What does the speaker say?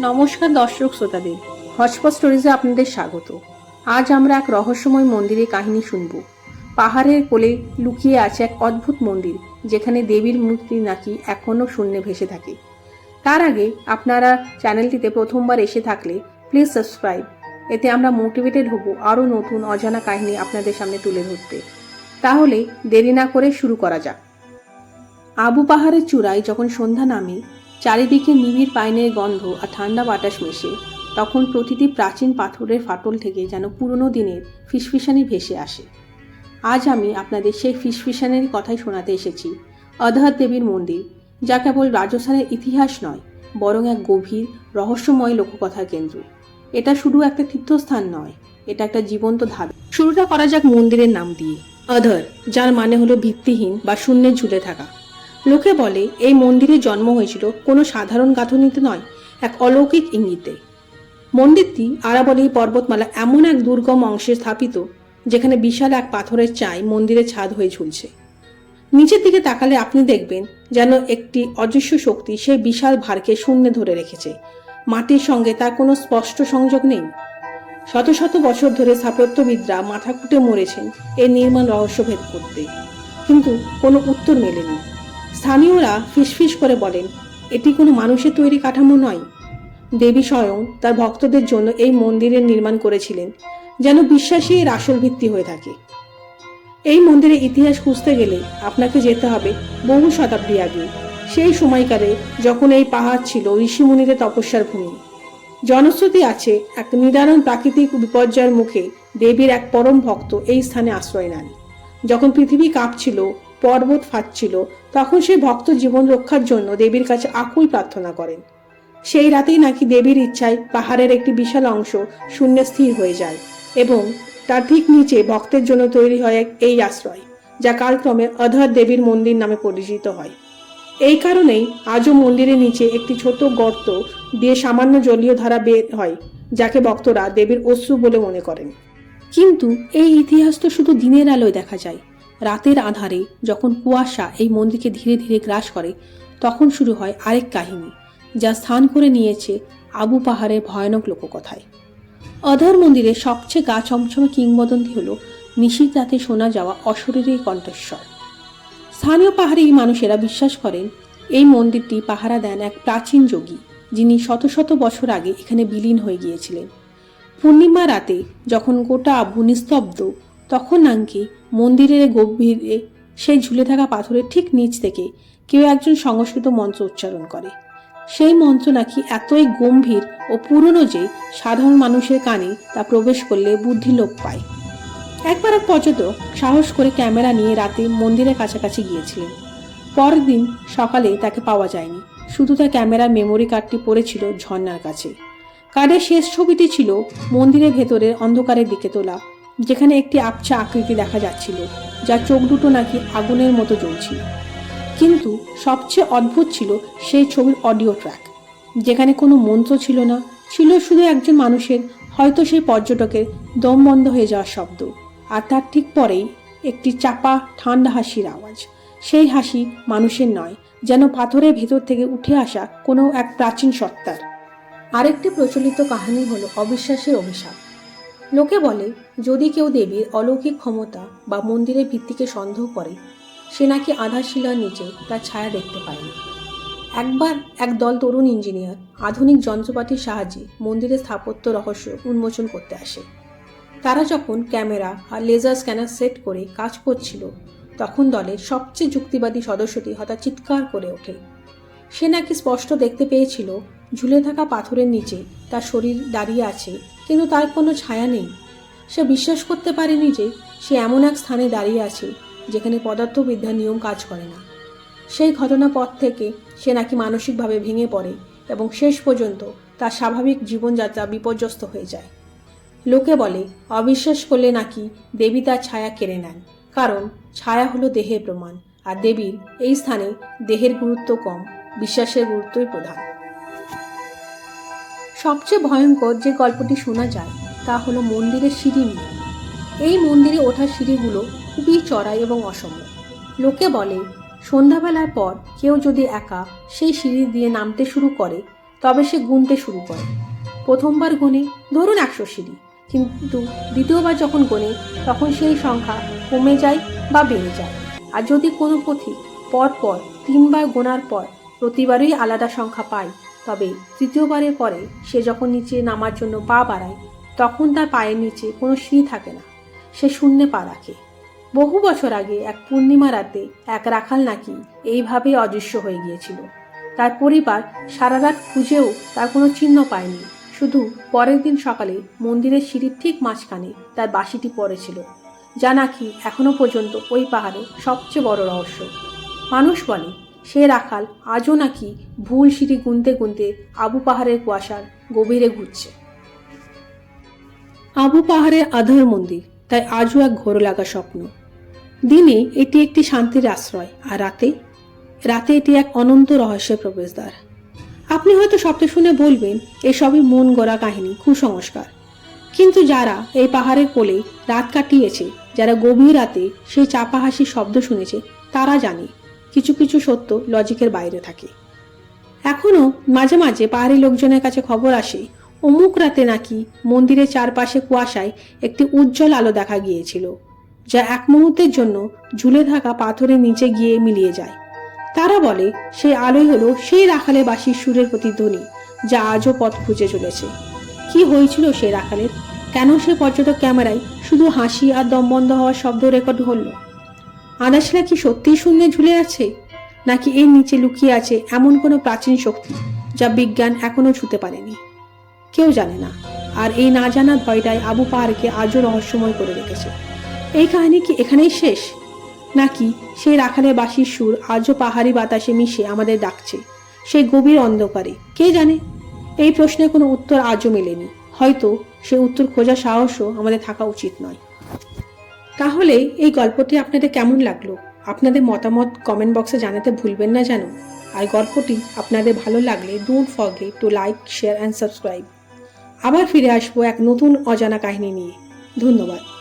নমস্কার দর্শক শ্রোতাদের। হটস্পট স্টোরিজে আপনাদের স্বাগত। আজ আমরা এক রহস্যময় মন্দিরের কাহিনী শুনব। পাহাড়ের কোলে লুকিয়ে আছে এক অদ্ভুত মন্দির, যেখানে দেবীর মূর্তি নাকি এখনও শূন্যে ভেসে থাকে। তার আগে আপনারা চ্যানেলটিতে প্রথমবার এসে থাকলে প্লিজ সাবস্ক্রাইব এতে আমরা মোটিভেটেড হব আরও নতুন অজানা কাহিনী আপনাদের সামনে তুলে ধরতে। তাহলে দেরি না করে শুরু করা যাক। আবু পাহাড়ের চূড়ায় যখন সন্ধ্যা নামে চারিদিকে নিবিড় পাইনের গন্ধ আর ঠান্ডা বাতাস মেশে, তখন প্রতিটি প্রাচীন পাথরের ফাটল থেকে যেন পুরনো দিনের ফিসফিসানি ভেসে আসে। আজ আমি আপনাদের সেই ফিসফিসানের কথাই শোনাতে এসেছি অধর দেবীর মন্দির, যা কেবল রাজস্থানের ইতিহাস নয়, বরং এক গভীর, রহস্যময় লোককথার কেন্দ্র। এটা শুধু একটা তীর্থস্থান নয়, এটা একটা জীবন্ত ধারা শুরুটা করা যাক মন্দিরের নাম দিয়ে। অধর যার মানে হলো ভিত্তিহীন বা শূন্যে ঝুলে থাকা। লোকে বলে, এই মন্দিরের জন্ম হয়েছিল কোনো সাধারণ গাঁথনিতে নয়, এক অলৌকিক ইঙ্গিতে। মন্দিরটি আরাবলী পর্বতমালা এমন এক দুর্গম অংশে স্থাপিত, যেখানে বিশাল এক পাথরের চাই মন্দিরের ছাদ হয়ে ঝুলছে। নিচের দিকে তাকালে আপনি দেখবেন যেন একটি অদৃশ্য শক্তি সেই বিশাল ভারকে শূন্যে ধরে রেখেছে। মাটির সঙ্গে তার কোনো স্পষ্ট সংযোগ নেই। শত শত বছর ধরে স্থাপত্যবিদরা মাথা কুটে মরেছেন এই নির্মাণ রহস্য ভেদ করতে। কিন্তু কোনো উত্তর মেলেনি। স্থানীয়রা ফিসফিস করে বলেন, এটি কোনো মানুষের তৈরি কাঠামো নয়। দেবী স্বয়ং তার ভক্তদের জন্য এই মন্দিরের নির্মাণ করেছিলেন, যেন বিশ্বাসী এর আসল ভিত্তি হয়ে থাকে। এই মন্দিরের ইতিহাস খুঁজতে গেলে আপনাকে যেতে হবে বহু শতাব্দী আগে। সেই সময়কালে যখন এই পাহাড় ছিল ঋষিমুনিদের তপস্যার ভূমি। জনশ্রুতি আছে, এক নিদারণ প্রাকৃতিক বিপর্যয়ের মুখে দেবীর এক পরম ভক্ত এই স্থানে আশ্রয় নেন। যখন পৃথিবী কাঁপছিল, পর্বত ফাটছিল তখন সেই ভক্ত জীবন রক্ষার জন্য দেবীর কাছে আকুল প্রার্থনা করেন। সেই রাতেই নাকি দেবীর ইচ্ছায় পাহাড়ের একটি বিশাল অংশ শূন্য স্থির হয়ে যায় এবং তার ঠিক নিচে ভক্তের জন্য তৈরি হয় এক এই আশ্রয়, যা কালক্রমে অধর দেবীর মন্দির নামে পরিচিত হয়। এই কারণেই আজও মন্দিরের নিচে একটি ছোট গর্ত দিয়ে সামান্য জলীয় ধারা বের হয়, যাকে ভক্তরা দেবীর অশ্রু বলে মনে করেন। কিন্তু এই ইতিহাস তো শুধু দিনের আলোয় দেখা যায়। রাতের আধারে যখন কুয়াশা এই মন্দিরকে ধীরে ধীরে গ্রাস করে, তখন শুরু হয় আরেক কাহিনী, যা স্থান করে নিয়েছে আবু পাহাড়ের ভয়ানক লোককথায়। অধর মন্দিরের সবচেয়ে গা ছমছমে কিংবদন্তি হল নিশীত রাতে শোনা যাওয়া অশরীরী কণ্ঠস্বর। স্থানীয় পাহাড়ি মানুষেরা বিশ্বাস করেন, এই মন্দিরটি পাহারা দেন এক প্রাচীন যোগী, যিনি শত শত বছর আগে এখানে বিলীন হয়ে গিয়েছিলেন। পূর্ণিমা রাতে যখন গোটা আবু নিস্তব্ধ তখন নাকি মন্দিরের গভীরে সেই ঝুলে থাকা পাথরের ঠিক নিচ থেকে কেউ একজন সংস্কৃত মন্ত্র উচ্চারণ করে। সেই মন্ত্র নাকি এতই গম্ভীর ও পুরনো যে সাধারণ মানুষের কানে তা প্রবেশ করলে বুদ্ধি লোপ পায়। একবার এক পর্যটক সাহস করে ক্যামেরা নিয়ে রাতে মন্দিরের কাছাকাছি গিয়েছিলেন। পরের দিন সকালে তাকে পাওয়া যায়নি। শুধু তার ক্যামেরার মেমোরি কার্ডটি পড়েছিল ঝর্ণার কাছে। কার্ডের শেষ ছবিটি ছিল মন্দিরের ভেতরের অন্ধকারের দিকে তোলা যেখানে একটি আবছা আকৃতি দেখা যাচ্ছিল, যা চোখ দুটো নাকি আগুনের মতো জ্বলছিল। কিন্তু সবচেয়ে অদ্ভুত ছিল সেই ছবির অডিও ট্র্যাক, যেখানে কোনো মন্ত্র ছিল না, ছিল শুধু একজন মানুষের, হয়তো সেই পর্যটকের, দম বন্ধ হয়ে যাওয়ার শব্দ, আর তার ঠিক পরেই একটি চাপা, ঠান্ডা হাসির আওয়াজ। সেই হাসি মানুষের নয়, যেন পাথরের ভেতর থেকে উঠে আসা কোনো এক প্রাচীন সত্তার। আরেকটি প্রচলিত কাহিনী হলো অবিশ্বাসের অভিশাপ। লোকে বলে, যদি কেউ দেবীর অলৌকিক ক্ষমতা বা মন্দিরের ভিত্তিকে সন্দেহ করে, সে নাকি আধার শিলার নিচে তার ছায়া দেখতে পায় একবার এক দল তরুণ ইঞ্জিনিয়ার আধুনিক যন্ত্রপাতির সাহায্যে মন্দিরের স্থাপত্য রহস্য উন্মোচন করতে আসে। তারা যখন ক্যামেরা আর লেজার স্ক্যানার সেট করে কাজ করছিল, তখন দলের সবচেয়ে যুক্তিবাদী সদস্যটি হঠাৎ চিৎকার করে ওঠে। সে নাকি স্পষ্ট দেখতে পেয়েছিল, ঝুলে থাকা পাথরের নিচে তার শরীর দাঁড়িয়ে আছে কিন্তু তার কোনো ছায়া নেই। সে বিশ্বাস করতে পারেনি যে সে এমন এক স্থানে দাঁড়িয়ে আছে, যেখানে পদার্থবিদ্যার নিয়ম কাজ করে না। সেই ঘটনা পর থেকে সে নাকি মানসিকভাবে ভেঙে পড়ে এবং শেষ পর্যন্ত তার স্বাভাবিক জীবনযাত্রা বিপর্যস্ত হয়ে যায়। লোকে বলে, অবিশ্বাস করলে নাকি দেবী তার ছায়া কেড়ে নেন। কারণ ছায়া হলো দেহের প্রমাণ, আর দেবীর এই স্থানে দেহের গুরুত্ব কম, বিশ্বাসের গুরুত্বই প্রধান। সবচেয়ে ভয়ঙ্কর যে গল্পটি শোনা যায়, তা হলো মন্দিরের সিঁড়ি নিয়ে এই মন্দিরে ওঠার সিঁড়িগুলো খুবই চড়াই এবং অসম লোকে বলে, সন্ধ্যাবেলার পর কেউ যদি একা সেই সিঁড়ি দিয়ে নামতে শুরু করে, তবে সে গুনতে শুরু করে। প্রথমবার গোনে, ধরুন একশো সিঁড়ি, কিন্তু দ্বিতীয়বার যখন গোনে, তখন সেই সংখ্যা কমে যায় বা বেড়ে যায়। আর যদি কোনো পথিক পরপর তিনবার গোনার পর প্রতিবারই আলাদা সংখ্যা পায় তবে তৃতীয়বারের পরে সে যখন নিচে নামার জন্য পা বাড়ায়, তখন তার পায়ের নিচে কোনো সিঁড়ি থাকে না। সে শূন্যে পা রাখে। বহু বছর আগে এক পূর্ণিমা রাতে এক রাখাল নাকি এইভাবেই অদৃশ্য হয়ে গিয়েছিল। তার পরিবার সারা রাত খুঁজেও তার কোনো চিহ্ন পায়নি। শুধু পরের দিন সকালে মন্দিরের সিঁড়ির ঠিক মাঝখানে তার বাসিটি পড়েছিল, যা নাকি এখনও পর্যন্ত ওই পাহাড়ে সবচেয়ে বড় রহস্য। মানুষ বলে সে রাখাল আজও নাকি ভুল সিঁড়ি গুনতে গুনতে আবু পাহাড়ের কুয়াশার গভীরে ঘুরছে। আবু পাহাড়ের আধার মন্দির, তাই আজও এক ঘোর লাগা স্বপ্ন। দিনে এটি একটি শান্তির আশ্রয়, আর রাতে? রাতে এটি এক অনন্ত রহস্যের প্রবেশদ্বার। আপনি হয়তো শব্দ শুনে বলবেন, এসবই মন গড়া কাহিনী, কুসংস্কার। কিন্তু যারা এই পাহাড়ের কোলে রাত কাটিয়েছে, যারা গভীর রাতে সেই চাপা হাসির শব্দ শুনেছে, তারা জানে কিছু কিছু সত্য লজিকের বাইরে থাকে। এখনও মাঝে মাঝে পাহাড়ি লোকজনের কাছে খবর আসে, অমুক রাতে নাকি মন্দিরের চারপাশে কুয়াশায় একটি উজ্জ্বল আলো দেখা গিয়েছিল, যা এক মুহূর্তের জন্য ঝুলে থাকা পাথরের নিচে গিয়ে মিলিয়ে যায়। তারা বলে সেই আলোই হলো সেই রাখালে বাসির সুরের প্রতি প্রতিধ্বনি যা আজও পথ খুঁজে চলেছে। কি হয়েছিল সেই রাখালের? কেন সে পর্যটক ক্যামেরায় শুধু হাসি আর দমবন্ধ হওয়ার শব্দ রেকর্ড হলো আদাশিলা কি সত্যিই শূন্যে ঝুলে আছে? নাকি এর নিচে লুকিয়ে আছে এমন কোনো প্রাচীন শক্তি যা বিজ্ঞান এখনও ছুতে পারেনি? কেউ জানে না। আর এই না জানার ভয়টাই আবু পাহাড়কে আজও রহস্যময় করে রেখেছে। এই কাহিনী কি এখানেই শেষ? নাকি সেই রাখালে বাসির সুর আজও পাহাড়ি বাতাসে মিশে আমাদের ডাকছে? সেই গভীর অন্ধকারে, কে জানে? এই প্রশ্নের কোনো উত্তর আজও মেলেনি। হয়তো সে উত্তর খোঁজার সাহসও আমাদের থাকা উচিত নয়। তাহলে এই গল্পটি আপনাদের কেমন লাগল? আপনাদের মতামত কমেন্ট বক্সে জানাতে ভুলবেন না যেন আর গল্পটি আপনাদের ভালো লাগলে don't forget to like share and subscribe আবার ফিরে আসব এক নতুন অজানা কাহিনী নিয়ে। ধন্যবাদ।